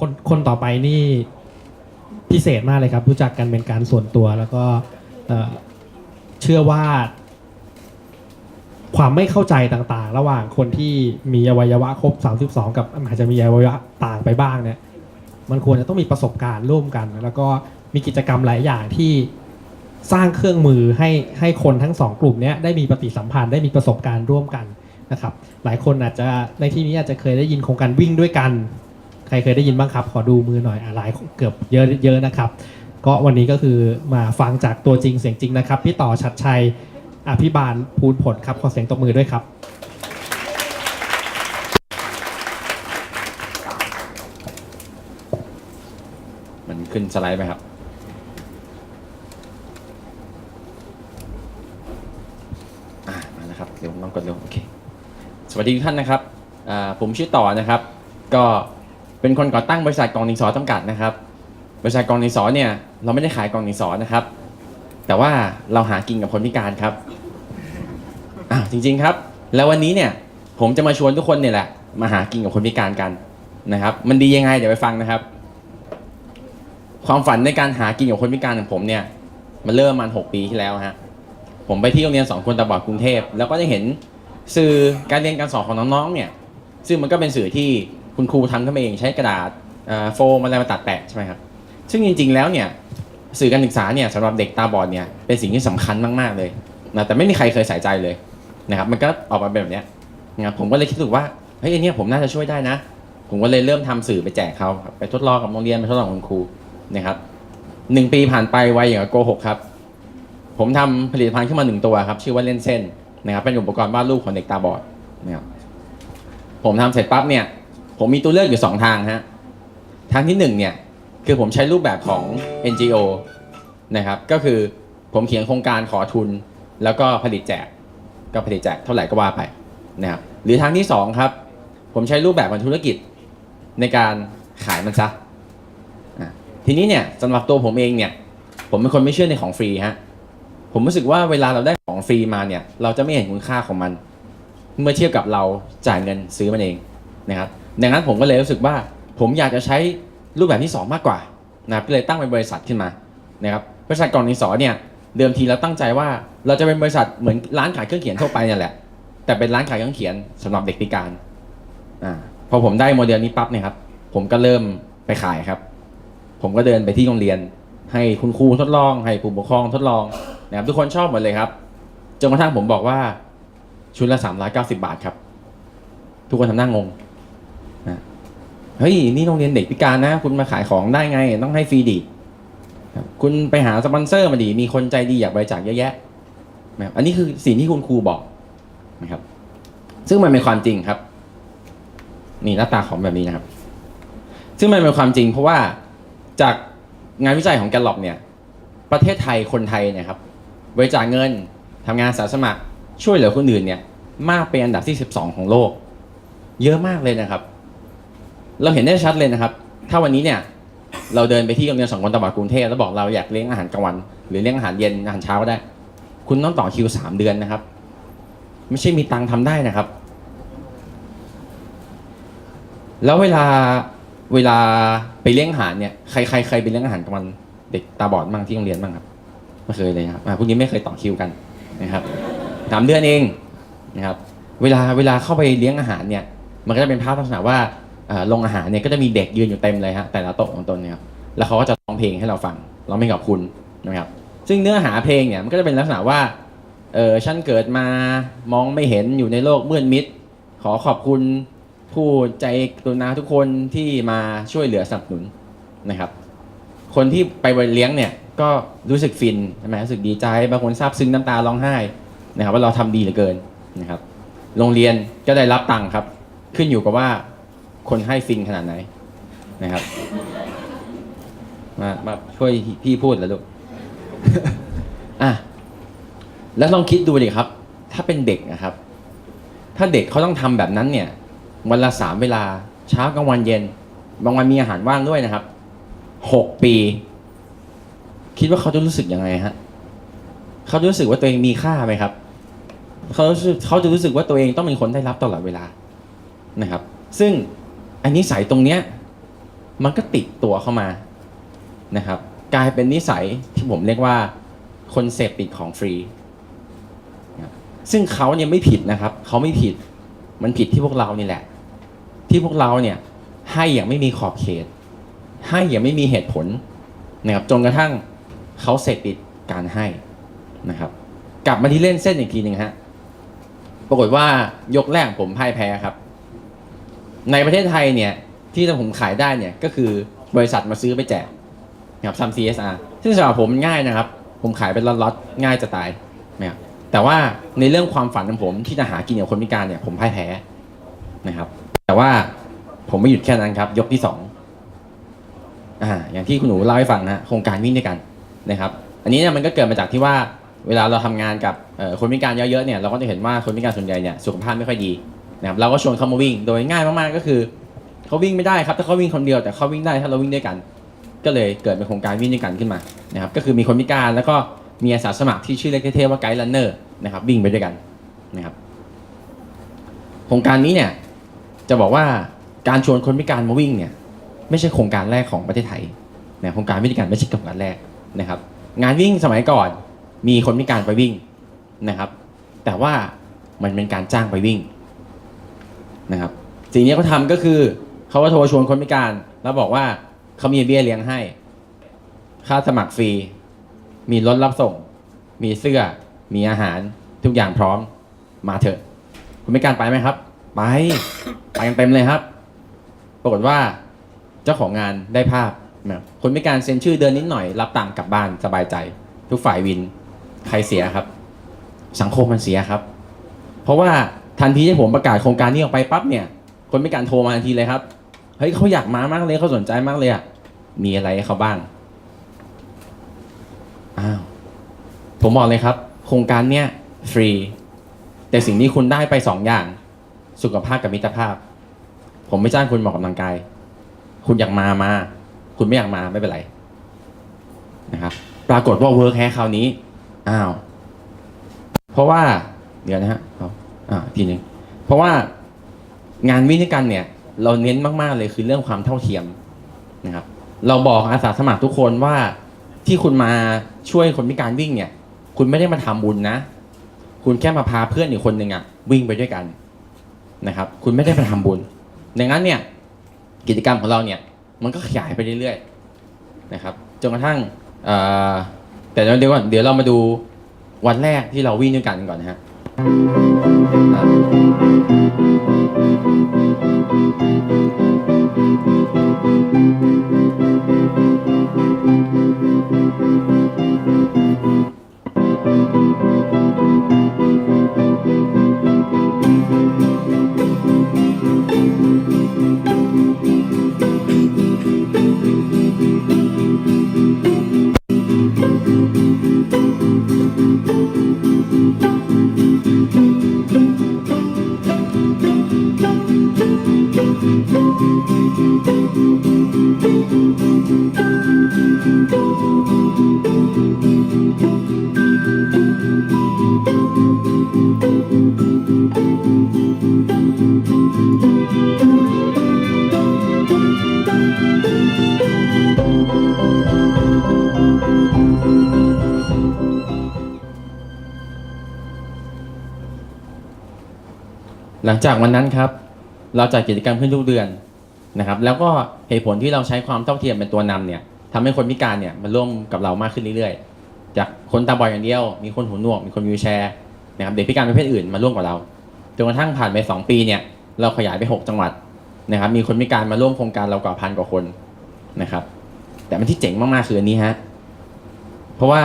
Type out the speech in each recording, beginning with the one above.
คนคนต่อไปนี่พิเศษมากเลยครับ รู้จักกันเป็นการส่วนตัว แล้วก็เอ่อเชื่อว่า ความไม่เข้าใจต่างๆ ระหว่างคนที่มีอวัยวะครบ 32 กับอาจจะมีอวัยวะต่างไปบ้างเนี่ย มันควรจะต้องมีประสบการณ์ร่วมกัน แล้วก็มีกิจกรรมหลายอย่างที่สร้างเครื่องมือให้ให้คนทั้งสองกลุ่มเนี้ยได้มีปฏิสัมพันธ์ได้มีประสบการณ์ร่วมกันนะครับ หลายคนอาจจะในที่นี้อาจจะเคยได้ยินโครงการวิ่งด้วยกัน ใครเคยได้ยินบ้างครับ ขอดูมือหน่อยอะหลายเกือบเยอะเยอะนะครับ ก็วันนี้ก็คือมาฟังจากตัวจริงเสียงจริงนะครับ พี่ต่อชัดชัยอภิบาลภูลผลครับ ขอเสียงตบมือด้วยครับ มันขึ้นสไลด์ไหมครับ อ่ามาแล้วครับ เดี๋ยวผมลองกดลงโอเค สวัสดีทุกท่านนะครับ อ่า ผมชื่อต่อนะครับ ก็ เป็นคนก่อตั้งบริษัทกองดินสอจำกัดนะครับ บริษัทกองดินสอเนี่ยเราไม่ได้ขายกองดินสอนะครับ แต่ว่าเราหากินกับคนพิการครับอ้าวจริง ๆครับ แล้ววันนี้เนี่ยผมจะมาชวนทุกคนเนี่ยแหละมาหากินกับคนพิการกันนะครับ มันดียังไงเดี๋ยวไปฟังนะครับ ความฝันในการหากินกับคนพิการของผมเนี่ยมันเริ่มมาหกปีที่แล้วฮะผมไปที่โรงเรียนสองคนตาบอดกรุงเทพแล้วก็ได้เห็นสื่อการเรียนการสอนของน้องๆเนี่ย ซึ่งมันก็เป็นสื่อที่ คุณครูทำขึ้นมาเองใช้กระดาษเอ่อโฟมอะไรมาตัดแปะใช่ไหมครับ ซึ่งจริง ๆ แล้วเนี่ยสื่อการศึกษาเนี่ยสำหรับเด็กตาบอดเนี่ยเป็นสิ่งที่สำคัญมากๆเลยนะแต่ไม่มีใครเคยใส่ใจเลยนะครับมันก็ออกมาเป็นแบบเนี้ยนะครับผมก็เลยคิดถูกว่าเฮ้ยอันเนี้ยผมน่าจะช่วยได้นะ ผมก็เลยเริ่มทำสื่อไปแจกเขาครับไปทดลองกับโรงเรียนไปทดลองกับคุณครูนะครับหนึ่งปีผ่านไปไวอย่างกับโกหกครับ ผมทำผลิตภัณฑ์ขึ้นมาหนึ่งตัวครับ ชื่อว่าเล่นเส้นนะครับเป็นอุปกรณ์วาดรูปของเด็กตาบอดนะครับผมทำเสร็จปั๊บเนี่ย ผมมีตัวเลือกอยู่สองทางฮะทางที่หนึ่งเนี่ยคือผมใช้รูปแบบของ NGO นะครับก็คือผมเขียนโครงการขอทุน แล้วก็ผลิตแจกก็ผลิตแจกเท่าไหร่ก็ว่าไปนะครับหรือทางที่สองครับผมใช้รูปแบบของธุรกิจในการขายมันซะทีนี้เนี่ยสำหรับตัวผมเองเนี่ยผมเป็นคนไม่เชื่อในของฟรีฮะผมรู้สึกว่าเวลาเราได้ของฟรีมาเนี่ยเราจะไม่เห็นคุณค่าของมัน เมื่อเทียบกับเราจ่ายเงินซื้อมันเองนะครับ ดังนั้นผมก็เลยรู้สึกว่า ผมอยากจะใช้รูปแบบที่สอมากกว่านะครับก็เลยตั้งเป็นบริษัทขึ้นมานะครับบริษัทกล่องดินสอเนี่ยเดิมทีเราตั้งใจว่าเราจะเป็นบริษัทเหมือนร้านขายเครื่องเขียนทั่วไปเนี่ยแหละ แต่เป็นร้านขายเครื่องเขียนสำหรับเด็กพิการอ่าพอผมได้โมเดลนี้ปั๊บเนี่ยครับผมก็เริ่มไปขายครับ ผมก็เดินไปที่โรงเรียน ให้คุณครูทดลอง ให้ผู้ปกครองทดลองนะครับทุกคนชอบหมดเลยครับจนกระทั่งผมบอกว่าชุดละ390บบาทครับ ทุกคนทำหน้างง เฮ้ยนี่โรงเรียนเด็กพิการนะ คุณมาขายของได้ไง ต้องให้ฟรีดีครับคุณไปหาสปอนเซอร์มาดีมีคนใจดีอยากบริจาคเยอะแยะนะครับอันนี้คือสิ่งที่คุณครูบอกนะครับ ซึ่งมันเป็นความจริงครับ นี่หน้าตาของแบบนี้นะครับ ซึ่งมันเป็นความจริง เพราะว่าจากงานวิจัยของแกลล็อปเนี่ย ประเทศไทยคนไทยเนะครับบริจาคเงินทำงานอาสาสมัครช่วยเหลือคนอื่นเนี่ย มากเป็นอันดับที่ 12 ของโลก เยอะมากเลยนะครับ เราเห็นได้ชัดเลยนะครับ ถ้าวันนี้เนี่ยเราเดินไปที่โรงเรียนสองคนตะวันกรุงเทพแล้วบอกเราอยากเลี้ยงอาหารกลางวัน หรือเลี้ยงอาหารเย็นอาหารเช้าก็ได้ คุณต้องต่อคิวสามเดือนนะครับ ไม่ใช่มีตังค์ทำได้นะครับ แล้วเวลาเวลาไปเลี้ยงอาหารเนี่ยใครใครเคยไปเลี้ยงอาหารกลางวันเด็กตาบอดบ้างที่โรงเรียนบ้างครับไม่เคยเลยครับพวกนี้ไม่เคยต่อคิวกันนะครับสามเดือนเองนะครับ เวลาเวลาเข้าไปเลี้ยงอาหารเนี่ย มันก็จะเป็นภาพลักษณะว่า โรงอาหารเนี่ยก็จะมีเด็กยืนอยู่เต็มเลยฮะแต่ละโต๊ะของตนเนี่ยครับแล้วเขาก็จะร้องเพลงให้เราฟังร้องเพลงกับคุณนะครับ ซึ่งเนื้อหาเพลงเนี่ยมันก็จะเป็นลักษณะว่าเออฉันเกิดมามองไม่เห็นอยู่ในโลกมืดมิด ขอขอบคุณผู้ใจกรุณาทุกคนที่มาช่วยเหลือสนับสนุนนะครับ คนที่ไปเลี้ยงเนี่ยก็รู้สึกฟินใช่ไหมรู้สึกดีใจบางคนซาบซึ้งน้ำตาร้องไห้นะครับ ว่าเราทำดีเหลือเกินนะครับ โรงเรียนก็ได้รับตังค์ครับ ขึ้นอยู่กับว่า คนให้ฟินขนาดไหนนะครับ มามาช่วยพี่พูดแล้วลูกอะแล้วลองคิดดูดิครับ ถ้าเป็นเด็กนะครับ ถ้าเด็กเขาต้องทำแบบนั้นเนี่ย วันละสามเวลา เช้ากลางวันเย็น บางวันมีอาหารว่างด้วยนะครับหกปี คิดว่าเขาจะรู้สึกยังไงฮะเขาจะรู้สึกว่าตัวเองมีค่าไหมครับเขาเขาจะรู้สึกว่าตัวเองต้องเป็นคนได้รับตลอดเวลานะครับ ซึ่ง อันนี้ใสตรงเนี้ยมันก็ติดตัวเข้ามานะครับ กลายเป็นนิสัยที่ผมเรียกว่าคนเสพติดของฟรีนะครับซึ่งเขาเนี่ยไม่ผิดนะครับ เขาไม่ผิดมันผิดที่พวกเรานี่แหละ ที่พวกเราเนี่ยให้อย่างไม่มีขอบเขต ให้อย่างไม่มีเหตุผลนะครับจนกระทั่งเขาเสพติดการให้นะครับ กลับมาที่เล่นเส้นอีกทีหนึ่งฮะปรากฏว่ายกแรกผมพ่ายแพ้ครับ ในประเทศไทยเนี่ยที่ผมขายได้เนี่ยก็คือบริษัทมาซื้อไปแจกนะครับทำ CSR ซึ่งสำหรับผมมันง่ายนะครับ ผมขายเป็นล็อตๆง่ายจะตายนะครับแต่ว่าในเรื่องความฝันของผมที่จะหากินกับคนพิการเนี่ยผมพ่ายแพ้นะครับ แต่ว่าผมไม่หยุดแค่นั้นครับ ยกที่สองอ่าอย่างที่คุณหนูเล่าให้ฟังนะโครงการวิ่งด้วยกันนะครับ อันนี้เนี่ยมันก็เกิดมาจากที่ว่าเวลาเราทำงานกับคนพิการเยอะๆเนี่ยเราก็จะเห็นว่าคนพิการส่วนใหญ่เนี่ยสุขภาพไม่ค่อยดี นะครับเราก็ชวนเขามาวิ่งโดยง่ายมากๆก็คือเขาวิ่งไม่ได้ครับถ้าเขาวิ่งคนเดียวแต่เขาวิ่งได้ถ้าเราวิ่งด้วยกัน ก็เลยเกิดเป็นโครงการวิ่งด้วยกันขึ้นมานะครับก็คือมีคนพิการแล้วก็มีอาสาสมัครที่ชื่อเล็กเท่ๆว่าไกด์ลันเนอร์นะครับวิ่งไปด้วยกันนะครับโครงการนี้เนี่ยจะบอกว่าการชวนคนพิการมาวิ่งเนี่ยไม่ใช่โครงการแรกของประเทศไทยนะโครงการวิ่งด้วยกันไม่ใช่โครงการแรกนะครับ งานวิ่งสมัยก่อนมีคนพิการไปวิ่งนะครับ แต่ว่ามันเป็นการจ้างไปวิ่ง นะครับสิ่งที่เขาทำก็คือเขาก็โทรชวนคนพิการ แล้วบอกว่าเขามีเบี้ยเลี้ยงให้ ค่าสมัครฟรี มีรถรับส่ง มีเสื้อ มีอาหาร ทุกอย่างพร้อม มาเถอะ คุณพิการไปไหมครับ ไปไปกันเต็มเลยครับ ปรากฏว่าเจ้าของงานได้ภาพนะคนพิการเซ็นชื่อเดินนิดหน่อย รับตังค์กลับบ้านสบายใจ ทุกฝ่ายวินใครเสียครับ สังคมมันเสียครับ เพราะว่า ทันทีที่ผมประกาศโครงการนี้ออกไปปั๊บเนี่ย คนพิการโทรมาทันทีเลยครับ เฮ้ยเขาอยากมามากเลยเขาสนใจมากเลยอะมีอะไรให้เขาบ้าง อ้าว ผมบอกเลยครับ โครงการเนี้ยฟรี แต่สิ่งที่คุณได้ไปสองอย่าง สุขภาพกับมิตรภาพ ผมไม่จ้างคุณมอกกำลังกาย คุณอยากมามา คุณไม่อยากมาไม่เป็นไร นะครับ ปรากฏว่าเวิร์กแฮคราวนี้ อ้าว เพราะว่า เดี๋ยวนะฮะเอ่าทีหนึ่งเพราะว่างานวิ่งด้วยกันเนี่ย เราเน้นมากๆเลยคือเรื่องความเท่าเทียมนะครับ เราบอกอาสาสมัครทุกคนว่าที่คุณมาช่วยคนพิการวิ่งเนี่ย คุณไม่ได้มาทำบุญนะ คุณแค่มาพาเพื่อนอีกคนหนึ่งอะวิ่งไปด้วยกันนะครับ คุณไม่ได้มาทำบุญดังนั้นเนี่ยกิจกรรมของเราเนี่ย มันก็ขยายไปเรื่อยๆนะครับจนกระทั่งเอ่อแต่เดี๋ยวก่อนเดี๋ยวเรามาดูวันแรกที่เราวิ่งด้วยกันก่อนนะฮะ あ。 ลังจากวันนั้นครับ เราจัดกิจกรรมขึ้นทุกเดือนนะครับ แล้วก็เหตุผลที่เราใช้ความเท่าเทียมเป็นตัวนำเนี่ยทำให้คนพิการเนี่ยมาร่วมกับเรามากขึ้นเรื่อยๆ จากคนตาบอดอย่างเดียว มีคนหูหนวก มีคนวีลแชร์นะครับเด็กพิการประเภทอื่นมาร่วมกับเราจนกระทั่งผ่านไป 2 ปีเนี่ยเราขยายไป 6 จังหวัดนะครับมีคนพิการมาร่วมโครงการเรากว่าพันกว่าคนนะครับ แต่มันที่เจ๋งมากๆคืออันนี้ฮะเพราะว่า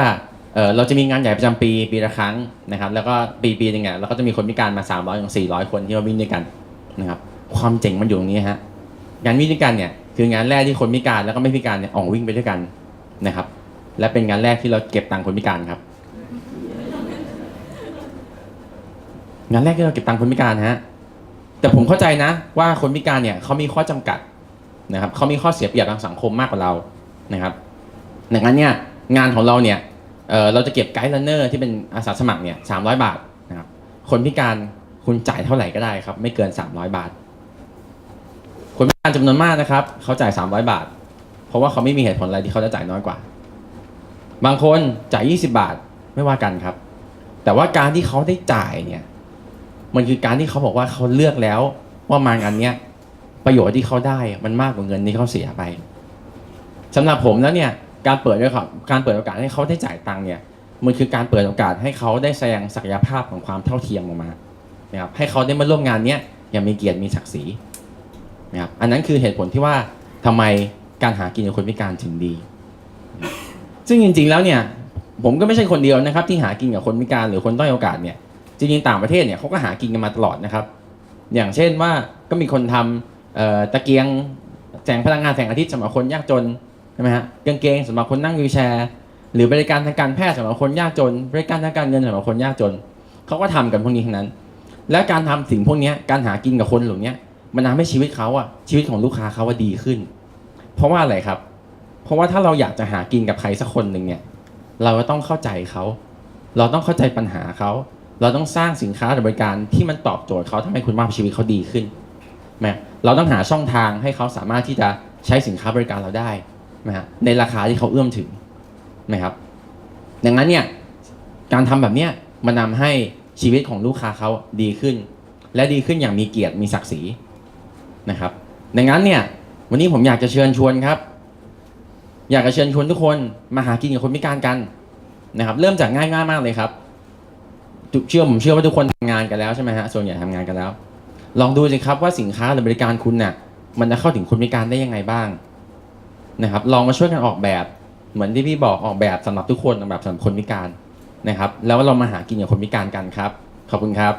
เออเราจะมีงานใหญ่ประจำปีปีละครั้งนะครับ แล้วก็ปีปีหนึงเนี่ยเราก็จะมีคนพิการมา 300ถึง400 คนที่มาวิ่งด้วยกันนะครับ ความเจ๋งมันอยู่ตรงนี้ฮะงานวิ่งด้วยกันเนี่ยคืองานแรกที่คนพิการแล้วก็ไม่พิการเนี่ยออกวิ่งไปด้วยกันนะครับ และเป็นงานแรกที่เราเก็บตังค์คนพิการครับ งานแรกที่เราเก็บตังค์คนพิการฮะแต่ผมเข้าใจนะ ว่าคนพิการเนี่ยเขามีข้อจำกัดนะครับเขามีข้อเสียเปรียบทางสังคมมากกว่าเรานะครับดังนั้นเนี่ยงานของเราเนี่ย เอ่อเราจะเก็บไกด์ลันเนอร์ที่เป็นอาสาสมัครเนี่ยสามร้อยบาทนะครับคนพิการคุณจ่ายเท่าไหร่ก็ได้ครับ ไม่เกิน300บาท คนพิการจำนวนมากนะครับ เขาจ่าย300บาท เพราะว่าเขาไม่มีเหตุผลอะไรที่เขาจะจ่ายน้อยกว่า บางคนจ่าย20บาทไม่ว่ากันครับ แต่ว่าการที่เขาได้จ่ายเนี่ย มันคือการที่เขาบอกว่าเขาเลือกแล้วว่ามางานเนี้ยประโยชน์ที่เขาได้มันมากกว่าเงินที่เขาเสียไปสำหรับผมแล้วเนี่ย การเปิดด้วยครับการเปิดโอกาสให้เขาได้จ่ายตังค์เนี่ยมันคือการเปิดโอกาสให้เขาได้แสดงศักยภาพของความเท่าเทียมออกมานะครับให้เขาได้มาร่วมงานเนี้ยอย่างมีเกียรติมีศักดิ์ศรีนะครับอันนั้นคือเหตุผลที่ว่าทำไมการหากินกับคนพิการถึงดี ซึ่งจริง ๆแล้วเนี่ยผมก็ไม่ใช่คนเดียวนะครับ ที่หากินกับคนพิการหรือคนด้อยโอกาสเนี่ยจริงๆต่างประเทศเนี่ยเขาก็หากินกันมาตลอดนะครับ อย่างเช่นว่าก็มีคนทำตะเกียงแสงพลังงานแสงอาทิตย์สำหรับคนยากจน ใช่ไหมฮะกางเกงสำหรับคนนั่งวีลแชร์ หรือบริการทางการแพทย์สำหรับคนยากจน บริการทางการเงินสำหรับคนยากจนเขาก็ทำกันพวกนี้ทั้งนั้น และการทำสิ่งพวกนี้การหากินกับคนเหล่านี้มันทำให้ชีวิตเขาอะชีวิตของลูกค้าเขาว่าดีขึ้น เพราะว่าอะไรครับ เพราะว่าถ้าเราอยากจะหากินกับใครสักคนหนึ่งเนี่ย เราก็ต้องเข้าใจเขา เราต้องเข้าใจปัญหาเขา เราต้องสร้างสินค้าหรือบริการที่มันตอบโจทย์เขาทำให้คุณภาพชีวิตเขาดีขึ้นไหมเราต้องหาช่องทางให้เขาสามารถที่จะใช้สินค้าบริการเราได้ นะฮะในราคาที่เขาเอื้อมถึงนะครับ ดังนั้นเนี่ยการทำแบบเนี้ยมันนำให้ชีวิตของลูกค้าเขาดีขึ้น และดีขึ้นอย่างมีเกียรติมีศักดิ์ศรีนะครับ ดังนั้นเนี่ย วันนี้ผมอยากจะเชิญชวนครับ อยากจะเชิญชวนทุกคนมาหากินกับคนพิการกันนะครับ เริ่มจากง่ายๆมากเลยครับเชื่อผมเชื่อว่าทุกคนทำงานกันแล้วใช่ไหมฮะส่วนใหญ่ทำงานกันแล้ว ลองดูสิครับว่าสินค้าหรือบริการคุณเนี่ยมันจะเข้าถึงคนพิการได้ยังไงบ้าง นะครับ ลองมาช่วยกันออกแบบ เหมือนที่พี่บอกออกแบบสำหรับทุกคนออกแบบสำหรับคนพิการนะครับ แล้วเรามาหากินกับคนพิการกันครับ ขอบคุณครับ